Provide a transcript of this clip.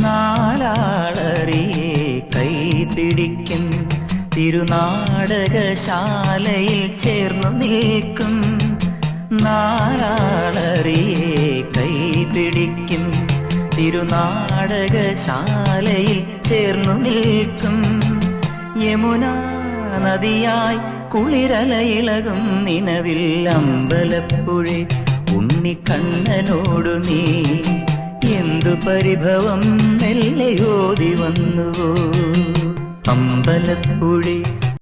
നാലാളറിയെ തിരുനാടകശാലയിൽ ചേർന്നു നിൽക്കും. നാലാളറിയെ കൈപിടിക്കും തിരുനാടകശാലയിൽ ചേർന്നു നിൽക്കും. യമുന നദിയായി കുളിരലയിളകും നിലവിൽ ഉണ്ണി ഉണ്ണിക്കണ്ണനോടു നീ എന്തു പരിഭവം മെല്ലയോതി വന്നുവോ? അമ്പലപ്പുഴെ